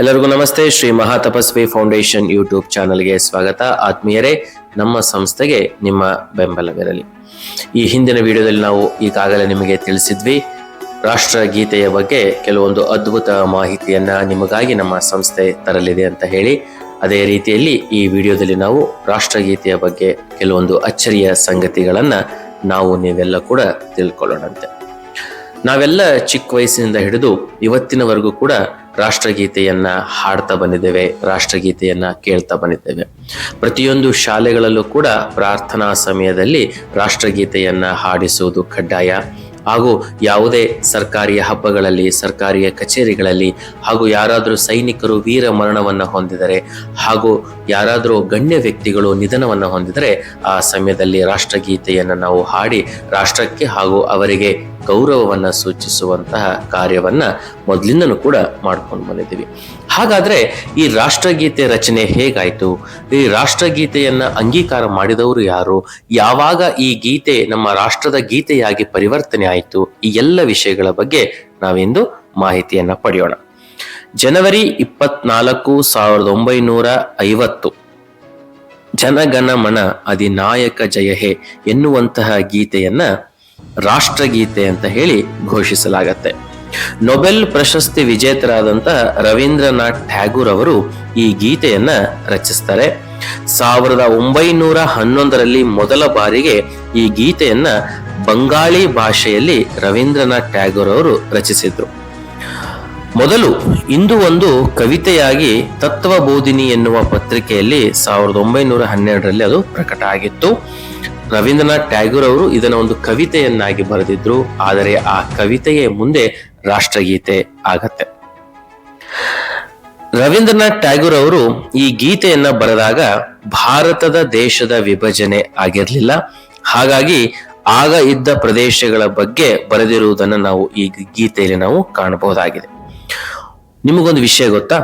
ಎಲ್ಲರಿಗೂ ನಮಸ್ತೆ. Shri Mahatapasvi foundation YouTube ಚಾನಲ್ಗೆ ಸ್ವಾಗತ. ಆತ್ಮೀಯರೇ, ನಮ್ಮ ಸಂಸ್ಥೆಗೆ ನಿಮ್ಮ ಬೆಂಬಲವಿರಲಿ. ಈ ಹಿಂದಿನ ವಿಡಿಯೋದಲ್ಲಿ ನಾವು ಈಗಾಗಲೇ ನಿಮಗೆ ತಿಳಿಸಿದ್ವಿ ರಾಷ್ಟ್ರಗೀತೆಯ ಬಗ್ಗೆ ಕೆಲವೊಂದು ಅದ್ಭುತ ಮಾಹಿತಿಯನ್ನ ನಿಮಗಾಗಿ ನಮ್ಮ ಸಂಸ್ಥೆ ತರಲಿದೆ ಅಂತ ಹೇಳಿ, ಅದೇ ರೀತಿಯಲ್ಲಿ ಈ ವಿಡಿಯೋದಲ್ಲಿ ನಾವು ರಾಷ್ಟ್ರಗೀತೆಯ ಬಗ್ಗೆ ಕೆಲವೊಂದು ಅಚ್ಚರಿಯ ಸಂಗತಿಗಳನ್ನ ನಾವು ನೀವೆಲ್ಲ ಕೂಡ ತಿಳ್ಕೊಳ್ಳೋಣಂತೆ. ನಾವೆಲ್ಲ ಚಿಕ್ಕ ವಯಸ್ಸಿನಿಂದ ಹಿಡಿದು ಇವತ್ತಿನವರೆಗೂ ಕೂಡ ರಾಷ್ಟ್ರಗೀತೆಯನ್ನ ಹಾಡ್ತಾ ಬಂದಿದ್ದೇವೆ, ರಾಷ್ಟ್ರಗೀತೆಯನ್ನ ಕೇಳ್ತಾ ಬಂದಿದ್ದೇವೆ. ಪ್ರತಿಯೊಂದು ಶಾಲೆಗಳಲ್ಲೂ ಕೂಡ ಪ್ರಾರ್ಥನಾ ಸಮಯದಲ್ಲಿ ರಾಷ್ಟ್ರಗೀತೆಯನ್ನ ಹಾಡಿಸುವುದು ಕಡ್ಡಾಯ. ಹಾಗೂ ಯಾವುದೇ ಸರ್ಕಾರಿ ಹಬ್ಬಗಳಲ್ಲಿ ಸರ್ಕಾರಿಯ ಕಚೇರಿಗಳಲ್ಲಿ, ಹಾಗೂ ಯಾರಾದರೂ ಸೈನಿಕರು ವೀರ ಮರಣವನ್ನು ಹೊಂದಿದರೆ, ಹಾಗೂ ಯಾರಾದರೂ ಗಣ್ಯ ವ್ಯಕ್ತಿಗಳು ನಿಧನವನ್ನು ಹೊಂದಿದರೆ, ಆ ಸಮಯದಲ್ಲಿ ರಾಷ್ಟ್ರಗೀತೆಯನ್ನು ನಾವು ಹಾಡಿ, ರಾಷ್ಟ್ರಕ್ಕೆ ಹಾಗೂ ಅವರಿಗೆ ಗೌರವವನ್ನ ಸೂಚಿಸುವಂತಹ ಕಾರ್ಯವನ್ನ ಮೊದಲಿಂದನೂ ಕೂಡ ಮಾಡ್ಕೊಂಡು ಬಂದಿದ್ದೀವಿ. ಹಾಗಾದ್ರೆ ಈ ರಾಷ್ಟ್ರಗೀತೆ ರಚನೆ ಹೇಗಾಯ್ತು? ಈ ರಾಷ್ಟ್ರಗೀತೆಯನ್ನ ಅಂಗೀಕಾರ ಮಾಡಿದವರು ಯಾರು? ಯಾವಾಗ ಈ ಗೀತೆ ನಮ್ಮ ರಾಷ್ಟ್ರದ ಗೀತೆಯಾಗಿ ಪರಿವರ್ತನೆ ಆಯಿತು? ಈ ಎಲ್ಲ ವಿಷಯಗಳ ಬಗ್ಗೆ ನಾವಿಂದು ಮಾಹಿತಿಯನ್ನ ಪಡೆಯೋಣ. ಜನವರಿ ಇಪ್ಪತ್ನಾಲ್ಕು ಸಾವಿರದ ಒಂಬೈನೂರ ಐವತ್ತು. ಜನಗಣಮನ ಅಧಿನಾಯಕ ಜಯಹೆ ಎನ್ನುವಂತಹ ಗೀತೆಯನ್ನ ರಾಷ್ಟ್ರಗೀತೆ ಅಂತ ಹೇಳಿ ಘೋಷಿಸಲಾಗತ್ತೆ. ನೊಬೆಲ್ ಪ್ರಶಸ್ತಿ ವಿಜೇತರಾದಂತಹ ರವೀಂದ್ರನಾಥ್ ಟ್ಯಾಗೂರ್ ಅವರು ಈ ಗೀತೆಯನ್ನ ರಚಿಸ್ತಾರೆ. ಸಾವಿರದ ಒಂಬೈನೂರ ಹನ್ನೊಂದರಲ್ಲಿ ಮೊದಲ ಬಾರಿಗೆ ಈ ಗೀತೆಯನ್ನ ಬಂಗಾಳಿ ಭಾಷೆಯಲ್ಲಿ ರವೀಂದ್ರನಾಥ್ ಟ್ಯಾಗೂರ್ ಅವರು ರಚಿಸಿದ್ರು. ಮೊದಲು ಇಂದು ಒಂದು ಕವಿತೆಯಾಗಿ ತತ್ವಬೋಧಿನಿ ಎನ್ನುವ ಪತ್ರಿಕೆಯಲ್ಲಿ ಸಾವಿರದ ಒಂಬೈನೂರ ಹನ್ನೆರಡರಲ್ಲಿ ಅದು ಪ್ರಕಟ ಆಗಿತ್ತು. ರವೀಂದ್ರನಾಥ್ ಟ್ಯಾಗೂರ್ ಅವರು ಇದನ್ನ ಒಂದು ಕವಿತೆಯನ್ನಾಗಿ ಬರೆದಿದ್ರು. ಆದರೆ ಆ ಕವಿತೆಯೇ ಮುಂದೆ ರಾಷ್ಟ್ರಗೀತೆ ಆಗತ್ತೆ. ರವೀಂದ್ರನಾಥ್ ಟ್ಯಾಗೂರ್ ಅವರು ಈ ಗೀತೆಯನ್ನ ಬರೆದಾಗ ಭಾರತದ ದೇಶದ ವಿಭಜನೆ ಆಗಿರಲಿಲ್ಲ. ಹಾಗಾಗಿ ಆಗ ಇದ್ದ ಪ್ರದೇಶಗಳ ಬಗ್ಗೆ ಬರೆದಿರುವುದನ್ನ ನಾವು ಈ ಗೀತೆಯಲ್ಲಿ ನಾವು ಕಾಣಬಹುದಾಗಿದೆ. ನಿಮಗೊಂದು ವಿಷಯ ಗೊತ್ತಾ?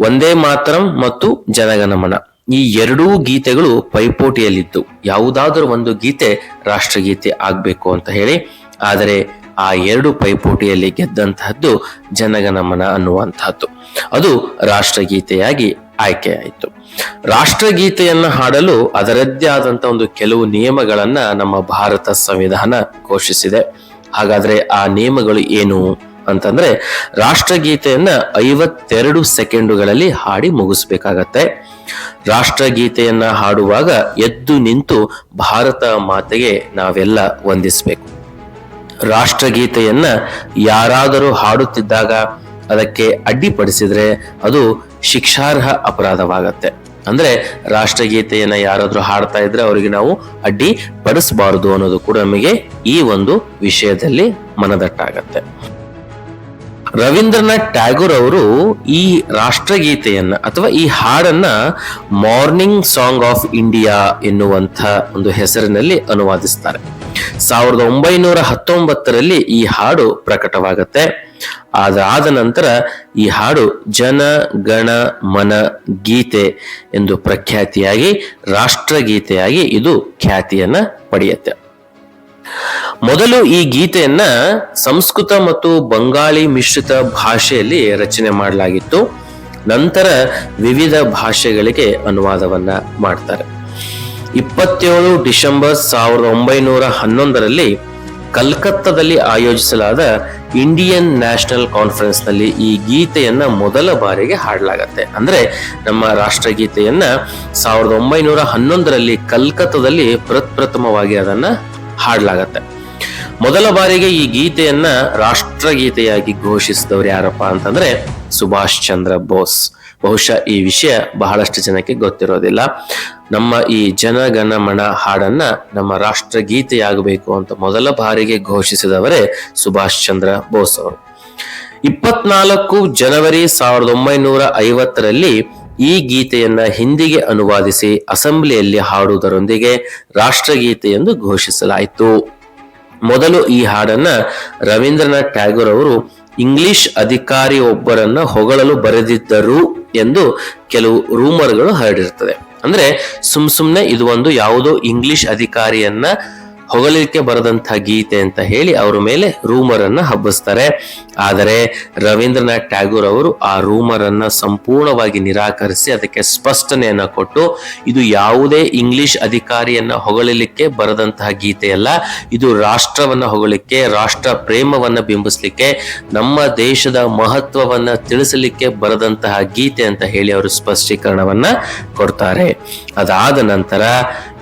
ಒಂದೇ ಮಾತರಂ ಮತ್ತು ಜನಗಣಮನ ಈ ಎರಡೂ ಗೀತೆಗಳು ಪೈಪೋಟಿಯಲ್ಲಿದ್ದು. ಯಾವುದಾದರೂ ಒಂದು ಗೀತೆ ರಾಷ್ಟ್ರಗೀತೆ ಆಗಬೇಕು ಅಂತ ಹೇಳಿ, ಆದರೆ ಆ ಎರಡು ಪೈಪೋಟಿಯಲ್ಲಿ ಗೆದ್ದಂತಹದ್ದು ಜನಗಣಮನ ಅನ್ನುವಂತಹದ್ದು. ಅದು ರಾಷ್ಟ್ರಗೀತೆಯಾಗಿ ಆಯ್ಕೆಯಾಯಿತು ರಾಷ್ಟ್ರಗೀತೆಯನ್ನ ಹಾಡಲು ಅದರದ್ದೇ ಆದಂತ ಒಂದು ಕೆಲವು ನಿಯಮಗಳನ್ನ ನಮ್ಮ ಭಾರತ ಸಂವಿಧಾನ ಘೋಷಿಸಿದೆ. ಹಾಗಾದ್ರೆ ಆ ನಿಯಮಗಳು ಏನು? ಅಂತಂದ್ರೆ ರಾಷ್ಟ್ರಗೀತೆಯನ್ನ ಐವತ್ತೆರಡು ಸೆಕೆಂಡುಗಳಲ್ಲಿ ಹಾಡಿ ಮುಗಿಸ್ಬೇಕಾಗತ್ತೆ. ರಾಷ್ಟ್ರಗೀತೆಯನ್ನ ಹಾಡುವಾಗ ಎದ್ದು ನಿಂತು ಭಾರತ ಮಾತೆಗೆ ನಾವೆಲ್ಲ ವಂದಿಸಬೇಕು. ರಾಷ್ಟ್ರಗೀತೆಯನ್ನ ಯಾರಾದರೂ ಹಾಡುತ್ತಿದ್ದಾಗ ಅದಕ್ಕೆ ಅಡ್ಡಿಪಡಿಸಿದ್ರೆ ಅದು ಶಿಕ್ಷಾರ್ಹ ಅಪರಾಧವಾಗತ್ತೆ. ಅಂದ್ರೆ ರಾಷ್ಟ್ರಗೀತೆಯನ್ನ ಯಾರಾದ್ರೂ ಹಾಡ್ತಾ ಇದ್ರೆ ಅವರಿಗೆ ನಾವು ಅಡ್ಡಿ ಪಡಿಸಬಾರದು ಅನ್ನೋದು ಕೂಡ ನಮಗೆ ಈ ಒಂದು ವಿಷಯದಲ್ಲಿ ಮನದಟ್ಟಾಗತ್ತೆ. ರವೀಂದ್ರನಾಥ್ ಟ್ಯಾಗೂರ್ ಅವರು ಈ ರಾಷ್ಟ್ರಗೀತೆಯನ್ನ ಅಥವಾ ಈ ಹಾಡನ್ನ ಮಾರ್ನಿಂಗ್ ಸಾಂಗ್ ಆಫ್ ಇಂಡಿಯಾ ಎನ್ನುವಂಥ ಒಂದು ಹೆಸರಿನಲ್ಲಿ ಅನುವಾದಿಸ್ತಾರೆ. ಸಾವಿರದ ಒಂಬೈನೂರ ಹತ್ತೊಂಬತ್ತರಲ್ಲಿ ಈ ಹಾಡು ಪ್ರಕಟವಾಗತ್ತೆ. ಅದಾದ ನಂತರ ಈ ಹಾಡು ಜನ, ಗಣ, ಮನ, ಗೀತೆ ಎಂದು ಪ್ರಖ್ಯಾತಿಯಾಗಿ ರಾಷ್ಟ್ರಗೀತೆಯಾಗಿ ಇದು ಖ್ಯಾತಿಯನ್ನ ಪಡೆಯುತ್ತೆ. ಮೊದಲು ಈ ಗೀತೆಯನ್ನ ಸಂಸ್ಕೃತ ಮತ್ತು ಬಂಗಾಳಿ ಮಿಶ್ರಿತ ಭಾಷೆಯಲ್ಲಿ ರಚನೆ ಮಾಡಲಾಗಿತ್ತು. ನಂತರ ವಿವಿಧ ಭಾಷೆಗಳಿಗೆ ಅನುವಾದವನ್ನ ಮಾಡ್ತಾರೆ. ಇಪ್ಪತ್ತೇಳು ಡಿಸೆಂಬರ್ ಸಾವಿರದ ಒಂಬೈನೂರ ಹನ್ನೊಂದರಲ್ಲಿ ಕಲ್ಕತ್ತಾದಲ್ಲಿ ಆಯೋಜಿಸಲಾದ ಇಂಡಿಯನ್ ನ್ಯಾಷನಲ್ ಕಾನ್ಫರೆನ್ಸ್ನಲ್ಲಿ ಈ ಗೀತೆಯನ್ನ ಮೊದಲ ಬಾರಿಗೆ ಹಾಡಲಾಗತ್ತೆ. ಅಂದ್ರೆ ನಮ್ಮ ರಾಷ್ಟ್ರಗೀತೆಯನ್ನ ಸಾವಿರದ ಒಂಬೈನೂರ ಹನ್ನೊಂದರಲ್ಲಿ ಕಲ್ಕತ್ತಾದಲ್ಲಿ ಪ್ರಪ್ರಥಮವಾಗಿ ಅದನ್ನ ಹಾಡಲಾಗತ್ತೆ. ಮೊದಲ ಬಾರಿಗೆ ಈ ಗೀತೆಯನ್ನ ರಾಷ್ಟ್ರಗೀತೆಯಾಗಿ ಘೋಷಿಸಿದವ್ರು ಯಾರಪ್ಪ ಅಂತಂದ್ರೆ ಸುಭಾಷ್ ಚಂದ್ರ ಬೋಸ್. ಬಹುಶಃ ಈ ವಿಷಯ ಬಹಳಷ್ಟು ಜನಕ್ಕೆ ಗೊತ್ತಿರೋದಿಲ್ಲ. ನಮ್ಮ ಈ ಜನಗಣಮನ ಹಾಡನ್ನ ನಮ್ಮ ರಾಷ್ಟ್ರಗೀತೆಯಾಗಬೇಕು ಅಂತ ಮೊದಲ ಬಾರಿಗೆ ಘೋಷಿಸಿದವರೇ ಸುಭಾಷ್ ಚಂದ್ರ ಬೋಸ್ ಅವರು. ಇಪ್ಪತ್ನಾಲ್ಕು ಜನವರಿ ಸಾವಿರದ ಒಂಬೈನೂರ ಐವತ್ತರಲ್ಲಿ ಈ ಗೀತೆಯನ್ನ ಹಿಂದಿಗೆ ಅನುವಾದಿಸಿ ಅಸೆಂಬ್ಲಿಯಲ್ಲಿ ಹಾಡುವುದರೊಂದಿಗೆ ರಾಷ್ಟ್ರಗೀತೆ ಎಂದು ಘೋಷಿಸಲಾಯಿತು. ಮೊದಲು ಈ ಹಾಡನ್ನ ರವೀಂದ್ರನಾಥ್ ಟ್ಯಾಗೂರ್ ಅವರು ಇಂಗ್ಲಿಷ್ ಅಧಿಕಾರಿ ಒಬ್ಬರನ್ನ ಹೊಗಳಲು ಬರೆದಿದ್ದರು ಎಂದು ಕೆಲವು ರೂಮರ್ಗಳು ಹರಡಿರುತ್ತದೆ ಅಂದ್ರೆ ಸುಮ್ ಸುಮ್ನೆ ಇದು ಒಂದು ಯಾವುದೋ ಇಂಗ್ಲಿಷ್ ಅಧಿಕಾರಿಯನ್ನ ಹೊಗಳಿಕೆ ಬರದಂತಹ ಗೀತೆ ಅಂತ ಹೇಳಿ ಅವರ ಮೇಲೆ ರೂಮರ್ ಅನ್ನ ಹಬ್ಬಿಸ್ತಾರೆ. ಆದರೆ ರವೀಂದ್ರನಾಥ್ ಟ್ಯಾಗೂರ್ ಅವರು ಆ ರೂಮರ್ ಅನ್ನ ಸಂಪೂರ್ಣವಾಗಿ ನಿರಾಕರಿಸಿ ಅದಕ್ಕೆ ಸ್ಪಷ್ಟನೆಯನ್ನ ಕೊಟ್ಟು, ಇದು ಯಾವುದೇ ಇಂಗ್ಲಿಷ್ ಅಧಿಕಾರಿಯನ್ನ ಹೊಗಳಲಿಕ್ಕೆ ಬರದಂತಹ ಗೀತೆಯಲ್ಲ ಇದು ರಾಷ್ಟ್ರವನ್ನ ಹೊಗಳಿಕ್ಕೆ ರಾಷ್ಟ್ರ ಪ್ರೇಮವನ್ನ ಬಿಂಬಿಸ್ಲಿಕ್ಕೆ, ನಮ್ಮ ದೇಶದ ಮಹತ್ವವನ್ನ ತಿಳಿಸಲಿಕ್ಕೆ ಬರದಂತಹ ಗೀತೆ ಅಂತ ಹೇಳಿ ಅವರು ಸ್ಪಷ್ಟೀಕರಣವನ್ನ ಕೊಡ್ತಾರೆ. ಅದಾದ ನಂತರ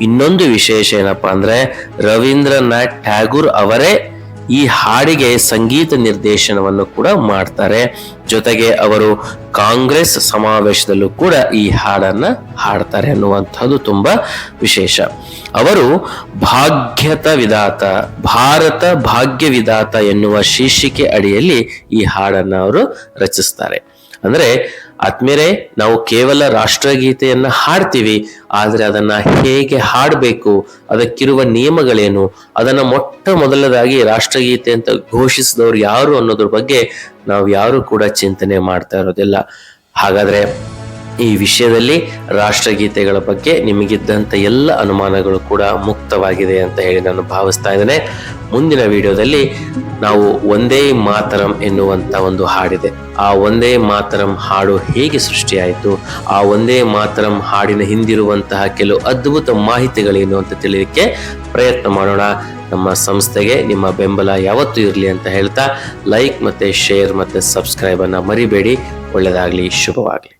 ಇನ್ನೊಂದು ವಿಶೇಷ ಏನಪ್ಪಾ ಅಂದ್ರೆ ರವೀಂದ್ರನಾಥ್ ಟ್ಯಾಗೂರ್ ಅವರೇ ಈ ಹಾಡಿಗೆ ಸಂಗೀತ ನಿರ್ದೇಶನವನ್ನು ಕೂಡ ಮಾಡ್ತಾರೆ. ಜೊತೆಗೆ ಅವರು ಕಾಂಗ್ರೆಸ್ ಸಮಾವೇಶದಲ್ಲೂ ಕೂಡ ಈ ಹಾಡನ್ನ ಹಾಡ್ತಾರೆ ಅನ್ನುವಂಥದ್ದು ತುಂಬಾ ವಿಶೇಷ. ಅವರು ಭಾಗ್ಯತ ವಿಧಾತ, ಭಾರತ ಭಾಗ್ಯ ವಿಧಾತ ಎನ್ನುವ ಶೀರ್ಷಿಕೆ ಅಡಿಯಲ್ಲಿ ಈ ಹಾಡನ್ನ ಅವರು ರಚಿಸ್ತಾರೆ. ಅಂದ್ರೆ ಆದ್ಮೇಲೆ ನಾವು ಕೇವಲ ರಾಷ್ಟ್ರಗೀತೆಯನ್ನ ಹಾಡ್ತೀವಿ, ಆದ್ರೆ ಅದನ್ನ ಹೇಗೆ ಹಾಡಬೇಕು, ಅದಕ್ಕಿರುವ ನಿಯಮಗಳೇನು, ಅದನ್ನ ಮೊಟ್ಟ ಮೊದಲದಾಗಿ ರಾಷ್ಟ್ರಗೀತೆ ಅಂತ ಘೋಷಿಸಿದವ್ರು ಯಾರು ಅನ್ನೋದ್ರ ಬಗ್ಗೆ ನಾವು ಯಾರು ಕೂಡ ಚಿಂತನೆ ಮಾಡ್ತಾ ಇರೋದಿಲ್ಲ. ಹಾಗಾದ್ರೆ ಈ ವಿಷಯದಲ್ಲಿ ರಾಷ್ಟ್ರಗೀತೆಗಳ ಬಗ್ಗೆ ನಿಮಗಿದ್ದಂಥ ಎಲ್ಲ ಅನುಮಾನಗಳು ಕೂಡ ಮುಕ್ತವಾಗಿದೆ ಅಂತ ಹೇಳಿ ನಾನು ಭಾವಿಸ್ತಾ ಇದ್ದೇನೆ. ಮುಂದಿನ ವಿಡಿಯೋದಲ್ಲಿ ನಾವು ಒಂದೇ ಮಾತರಂ ಎನ್ನುವಂಥ ಒಂದು ಹಾಡಿದೆ. ಆ ಒಂದೇ ಮಾತರಂ ಹಾಡು ಹೇಗೆ ಸೃಷ್ಟಿಯಾಯಿತು? ಆ ಒಂದೇ ಮಾತರಂ ಹಾಡಿನ ಹಿಂದಿರುವಂತಹ ಕೆಲವು ಅದ್ಭುತ ಮಾಹಿತಿಗಳೇನು ಅಂತ ತಿಳಿಯಲಿಕ್ಕೆ ಪ್ರಯತ್ನ ಮಾಡೋಣ. ನಮ್ಮ ಸಂಸ್ಥೆಗೆ ನಿಮ್ಮ ಬೆಂಬಲ ಯಾವತ್ತೂ ಇರಲಿ ಅಂತ ಹೇಳ್ತಾ, ಲೈಕ್ ಮತ್ತು ಶೇರ್ ಮತ್ತು ಸಬ್ಸ್ಕ್ರೈಬನ್ನು ಮರಿಬೇಡಿ. ಒಳ್ಳೆಯದಾಗಲಿ ಶುಭವಾಗಲಿ.